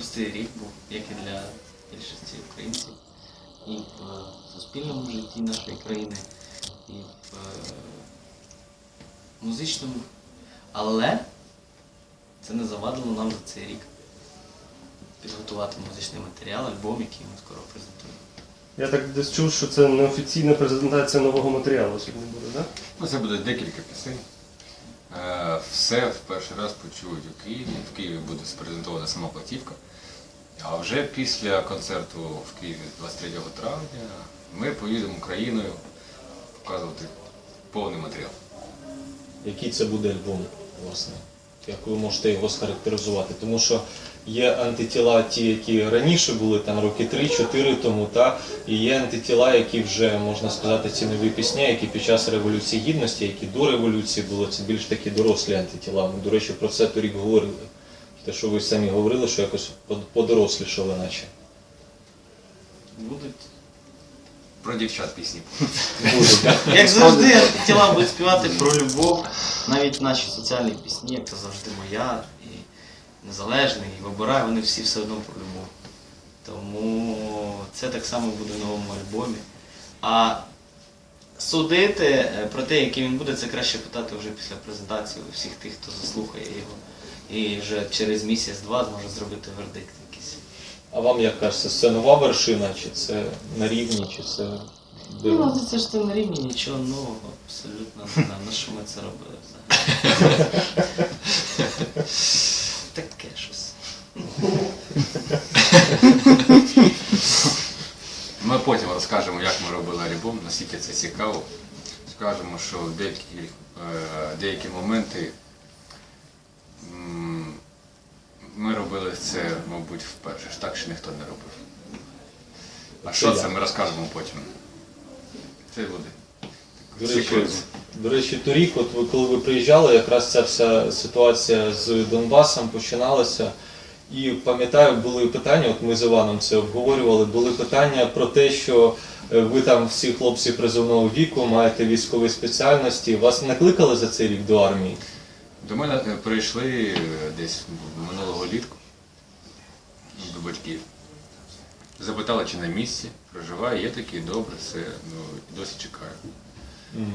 непростий рік був, як і для більшості українців, і в суспільному житті нашої країни, і в е, музичному. Але це не завадило нам за цей рік підготувати музичний матеріал, альбом, який ми скоро презентуємо. Я так десь чув, що це неофіційна презентація нового матеріалу сьогодні буде, так? Ну, це буде декілька пісень. Е, Все в перший раз почують у Києві. В Києві буде спрезентована сама платівка. А вже після концерту в Києві 23 травня ми поїдемо Україною показувати повний матеріал. Який це буде альбом, власне? Як ви можете його схарактеризувати? Тому що є антитіла, ті, які раніше були, там роки 3-4 тому, та, і є антитіла, які вже, можна сказати, ці нові пісні, які під час Революції Гідності, які до революції були, це більш такі дорослі антитіла. Ми, до речі, про це торік говорили. Те, що ви самі говорили, що якось под- подорослішали наче. Будуть Про дівчат пісні. Буде, так? Як завжди, тіла будуть співати про любов, навіть наші соціальні пісні, як то завжди моя, і незалежний, і вибираю, вони всі все одно про любов. Тому це так само буде в новому альбомі. А судити е, про те, який він буде, це краще питати вже після презентації у всіх тих, хто заслухає його. І вже через місяць-два зможе зробити вердикт якийсь. А вам як кажеться, це нова вершина, чи це на рівні, чи це? Ну, це ж це на рівні нічого нового, абсолютно не знаю, на що ми це робили. Таке щось. Ми потім розкажемо, як ми робили альбом, наскільки це цікаво. Скажемо, що деякі, е, деякі моменти ми робили це, мабуть, вперше. Так ще ніхто не робив. А що це ми розкажемо потім. Це буде. Секрет. До речі, торік, от коли ви приїжджали, якраз ця вся ситуація з Донбасом починалася. І пам'ятаю, були питання, от ми з Іваном це обговорювали, були питання про те, що е, ви там всі хлопці призовного віку, маєте військові спеціальності. Вас накликали за цей рік до армії? До мене е, прийшли е, десь минулого літку до батьків. Запитали, чи на місці проживає, є такий, добре, все, ну, досі чекаю.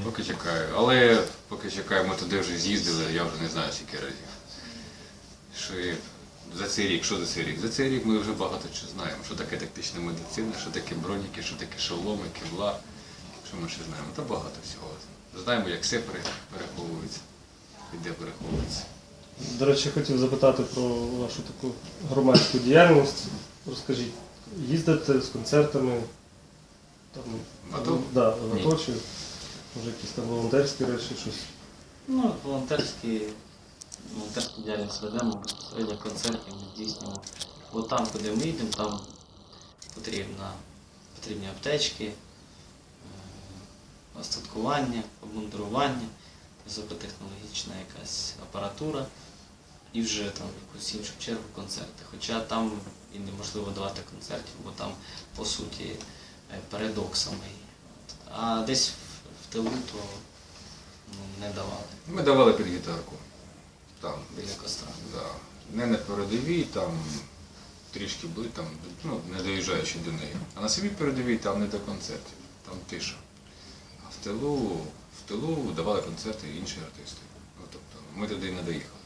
Поки чекаю. Але поки чекаю, ми туди вже з'їздили, я вже не знаю скільки разів. Що і за цей рік, що за цей рік? За цей рік ми вже багато чого знаємо. Що таке тактична медицина, що таке броніки, що таке шоломи, кевла. Що ми ще знаємо? Та багато всього. Знаємо, як все переховується і де переховується. До речі, хотів запитати про вашу таку громадську діяльність. Розкажіть, їздите з концертами? Там, В АТО? Да, в Ні. АТО чи може якісь там волонтерські речі, щось. Ну, волонтерські, волонтерську діяльність ведемо, безпосередньо концерти ми здійснюємо. Бо там, куди ми йдемо, там потрібна, потрібні аптечки, е, остаткування, обмундирування, високотехнологічна якась апаратура і вже там якусь іншу чергу концерти. Хоча там і неможливо давати концертів, бо там по суті е, передок самий. А десь тилу то ну, не давали Ми давали під гітарку. Там, біля костра. да. Не на передовій, там трішки були, там, ну, не доїжджаючи до неї. А на самій передовій там не до концертів, там тиша. А в тилу, в тилу давали концерти інші артисти. Ну, тобто ми туди не доїхали.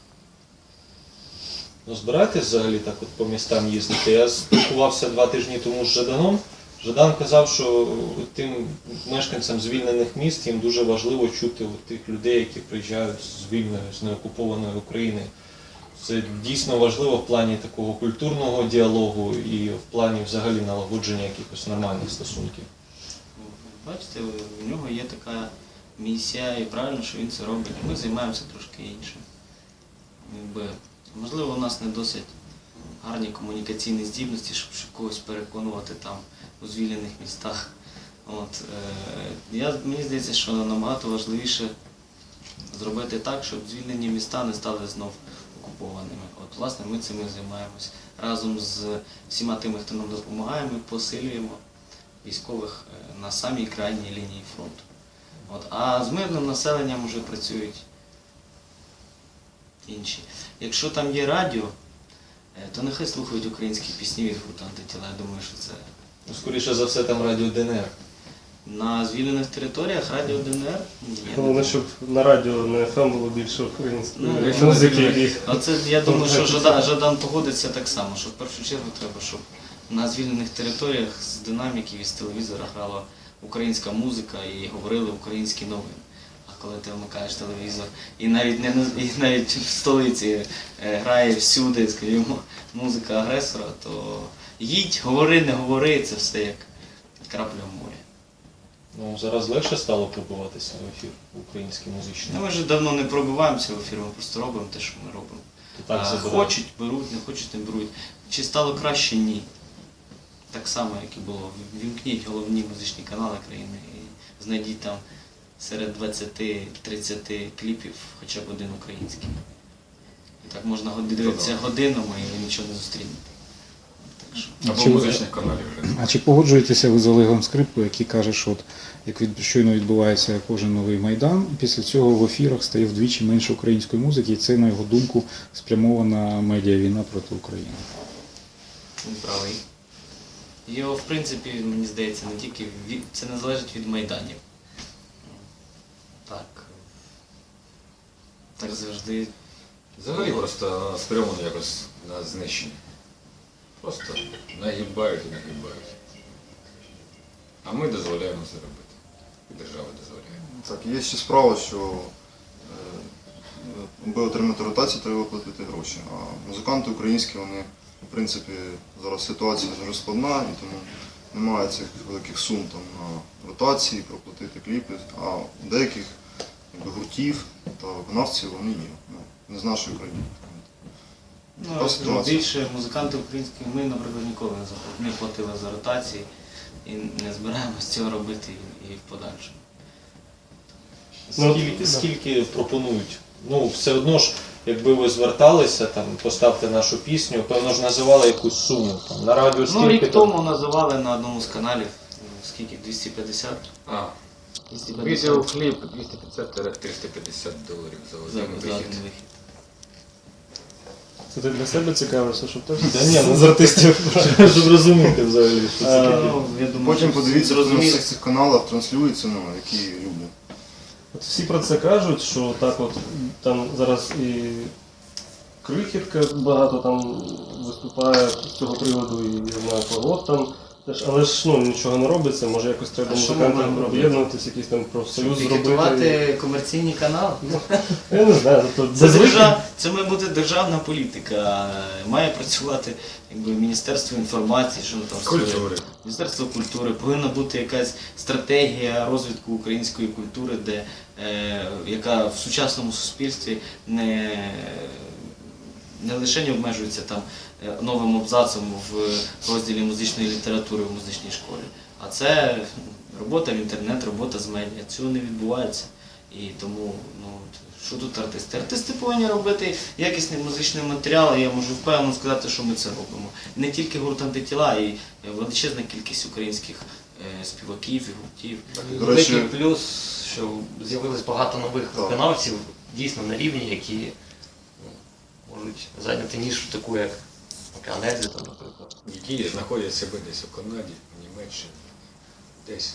Ну, збираєтесь взагалі так от по містам їздити? Я спілкувався два тижні тому з Жаданом. Жадан казав, що тим мешканцям звільнених міст їм дуже важливо чути тих людей, які приїжджають з вільної, з неокупованої України. Це дійсно важливо в плані такого культурного діалогу і в плані взагалі налагодження якихось нормальних стосунків. Бачите, у нього є така місія, і правильно, що він це робить. Ми займаємося трошки іншим. Можливо, у нас не досить гарні комунікаційні здібності, щоб когось переконувати там у звільнених містах. От, е, я, мені здається, що набагато важливіше зробити так, щоб звільнені міста не стали знов окупованими. От, власне, ми цим і займаємось. Разом з всіма тими, хто нам допомагає, ми посилюємо військових е, на самій крайній лінії фронту. От. А з мирним населенням вже працюють інші. Якщо там є радіо, е, то нехай слухають українські пісні від гурту антитіла. Я думаю, що це скоріше за все, там радіо ДНР. на звільнених територіях радіо ДНР. Ні, Головне, щоб на радіо на ФМ було більше української Ну, музики. А це я думаю, що Жадан. Жадан погодиться так само, що в першу чергу треба, щоб на звільнених територіях з динаміків і з телевізора грала українська музика і говорили українські новини. А коли ти вмикаєш телевізор і навіть не на- і навіть в столиці е, грає всюди, скажімо, музика агресора, то їдь, говори, не говори, це все як крапля в морі. Ну, зараз легше стало пробуватися в ефір український музичний. Ну, ми вже давно не пробиваємося в ефір, ми просто робимо те, що ми робимо. То так А, хочуть, беруть, не хочуть, не беруть. Чи стало краще? Ні. Так само, як і було. Вімкніть головні музичні канали країни і знайдіть там серед 20-30 кліпів хоча б один український. І так можна дивитися годинами і нічого не зустрінете. Або Чи музичних каналів. А чи погоджуєтеся ви з Олегом Скрипкою, який каже, що от, як від, щойно відбувається кожен новий майдан, після цього в ефірах стає вдвічі менше української музики, і це, на його думку, спрямована медіавійна проти України. Він правий. Його, в принципі, мені здається, не тільки від... це не залежить від майданів. Так. Так завжди. Взагалі просто спрямовано якось на знищення. Просто нагибають і нагибають. А ми дозволяємо це робити. І держава дозволяє. Так, є ще справа, що е, аби отримати ротацію, треба платити гроші. А музиканти українські, вони, в принципі, зараз ситуація дуже складна, і тому немає цих великих сум там, на ротації, проплатити кліпи. А деяких якби, гуртів та виконавців вони є. Ну, не з нашої країни. Ну, більше музиканти українські, ми, наприклад, ніколи не платили за ротації і не збираємось цього робити і, і в подальшому. Ну, Скільки, да. скільки пропонують? Ну, все одно ж, якби ви зверталися, там, поставте нашу пісню, певно ж називали якусь суму. Там, на радіо Ну, скільки рік там? тому називали на одному з каналів, ну, скільки, 250? А, 250 відеокліп 250-350 доларів за за, один вихід. Це ти для себе цікавишся, щоб теж Та ні, ну, з артистів. Щоб розуміти взагалі, що це Е, таке. Ну, я думаю, Потім що подивіться, хто на всіх цих каналах транслюється, ну, які люблять. От всі про це кажуть, що так от там зараз і крихітка багато там виступає з цього приводу, і я знаю, погод там. Теж, але ж ну, нічого не робиться, може якось треба А що ми музикантам маємо робити? об'єднуватися, якийсь там профсоюз зробити. Пікетувати комерційні канали. Я не знаю, тобто Це, без держав, це має бути державна політика. Має працювати якби, Міністерство інформації, що воно там стоїть. Культури. Міністерство культури повинна бути якась стратегія розвитку української культури, де, е, яка в сучасному суспільстві не, не лише не обмежується там е, новим абзацом в розділі музичної літератури в музичній школі, а це робота в інтернет, робота з медіа. Цього не відбувається. І тому, ну що тут артисти? Артисти повинні робити якісний музичний матеріал, і я можу впевнено сказати, що ми це робимо. Не тільки гурт антитіла, і величезна кількість українських е, співаків і гуртів. Великий плюс, що з'явилось багато нових виконавців, дійсно на рівні, які ну, можуть зайняти нішу таку, як Канеді, там, наприклад. Які знаходять себе десь у Канаді, в Німеччині, десь.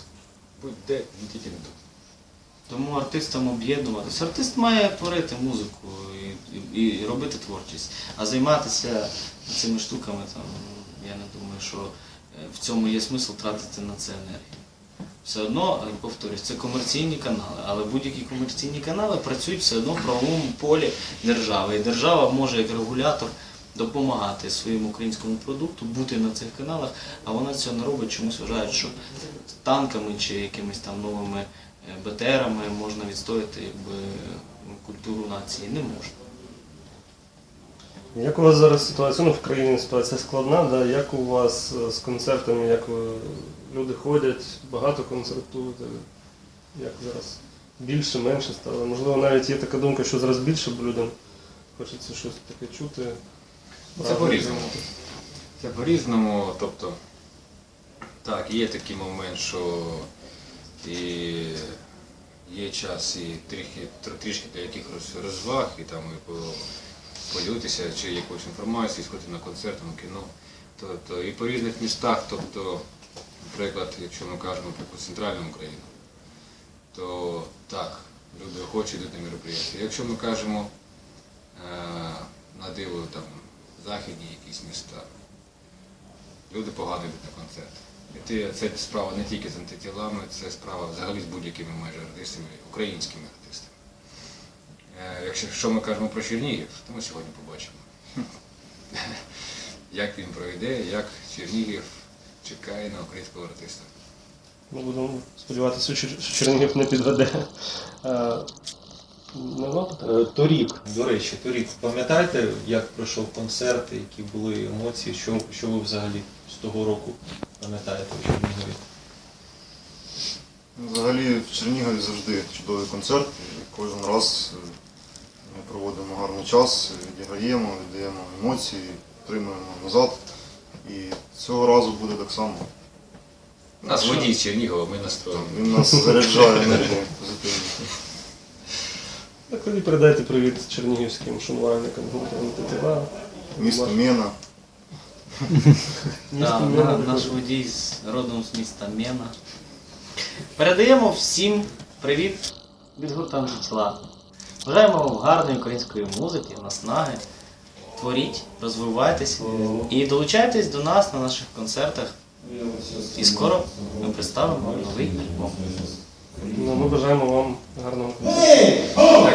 Будь-де, не тільки не тут. Тому артистам об'єднуватися. Артист має творити музику і, і, і робити творчість. А займатися цими штуками, там, я не думаю, що е, в цьому є смисл тратити на це енергію. Все одно, е, повторюсь, це комерційні канали, але будь-які комерційні канали працюють все одно в правовому полі держави. І держава може як регулятор допомагати своєму українському продукту бути на цих каналах, а вона цього не робить, чомусь вважають, що танками чи якимись там новими е, БТРами можна відстояти якби, культуру нації. Не можна. Як у вас зараз ситуація? Ну, в країні ситуація складна, да? як у вас е, з концертами, як ви, люди ходять, багато концертують, як зараз більше, менше стало? Можливо, навіть є така думка, що зараз більше, бо людям хочеться щось таке чути. Це по-різному. Це по-різному, тобто, так, є такий момент, що і є час і трішки, трішки для якихось розваг, і там і по поділитися чи якоюсь інформацією, сходити на концерт, на кіно. Тобто і по різних містах, тобто, наприклад, якщо ми кажемо про центральну Україну, то так, люди охочі йдуть на мероприятия. Якщо ми кажемо е, на диво там західні якісь міста, люди погано йдуть на концерт. І це справа не тільки з антитілами, це справа взагалі з будь-якими майже артистами, українськими артистами. Е, Якщо що ми кажемо про Чернігів, то ми сьогодні побачимо. Як він пройде, як Чернігів чекає на українського артиста. Ми будемо сподіватися, що Чернігів не підведе. Е? Е, Торік, до речі, торік, пам'ятаєте, як пройшов концерт, які були емоції, що, що ви взагалі з того року пам'ятаєте у Чернігові? Взагалі в Чернігові завжди чудовий концерт. Кожен раз е, ми проводимо гарний час, відіграємо, віддаємо емоції, отримуємо назад. І цього разу буде так само. У нас водій з Чернігова, ми настроєні. Він нас заряджає енергією позитивно. Так тоді передайте привіт чернігівським шанувальникам гурту антитіла. Місто Мена. Місто Мена наш водій з родом з міста Мена. Передаємо всім привіт від гурту «Антитіла». Бажаємо вам гарної української музики, наснаги. Творіть, розвивайтесь і долучайтесь до нас на наших концертах. І скоро ми представимо новий альбом. Ну, Ми бажаємо вам гарного концерту.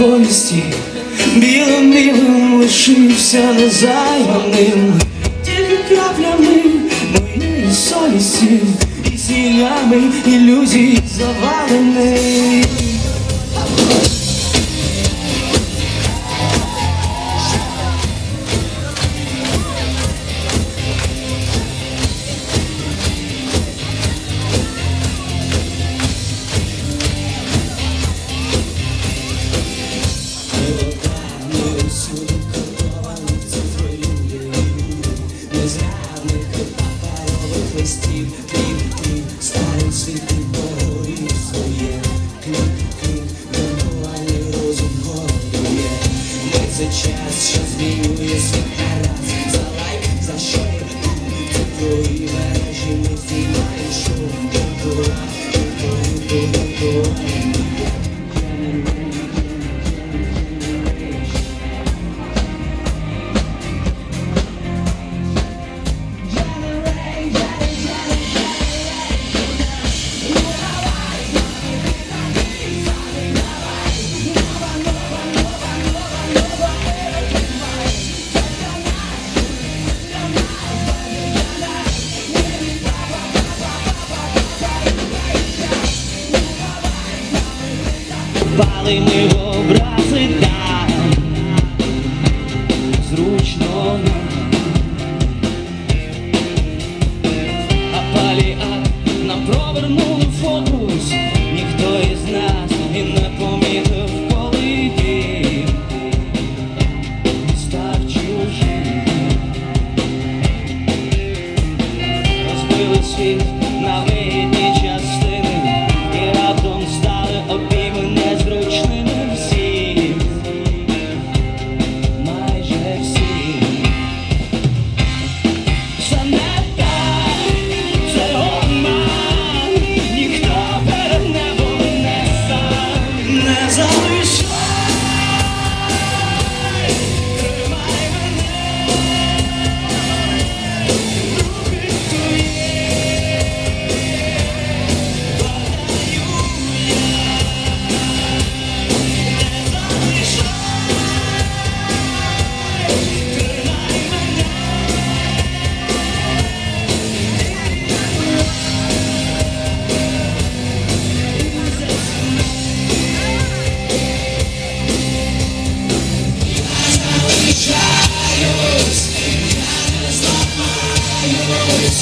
Повісті, білим білим лишився незайманим, тільки краплями моєї совісті, і сінями ілюзій завалений.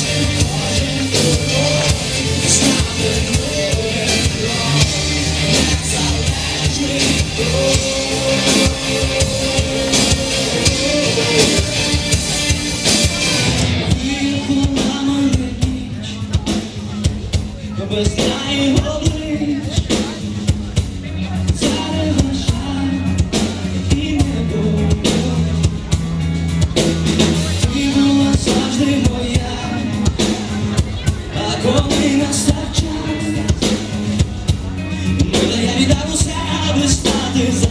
Yes. years